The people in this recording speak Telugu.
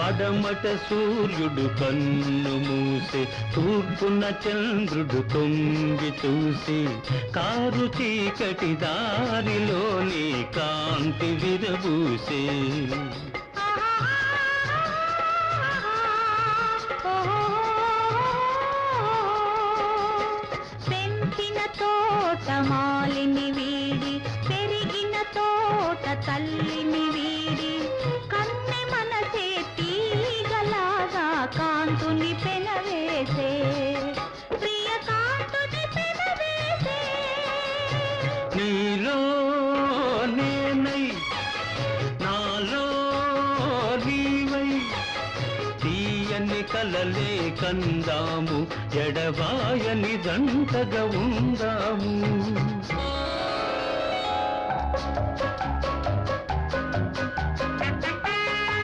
పడమట సూర్యుడు కన్ను మూసి తూర్పున చంద్రుడు తొంగి చూసి కారు చీకటి దారిలోని కాంతి విరబూసే. పెంచిన తోట మాలిని వీడి పెరిగిన తోట తల్లిని వీడి కాంతుని పెనవేసే ప్రియ కాంతుని పెనవేసే. నీలో నేనై నాలో నీవై. తీయని కలలే కందాము ఎడబాయని దంటగా ఉందాము.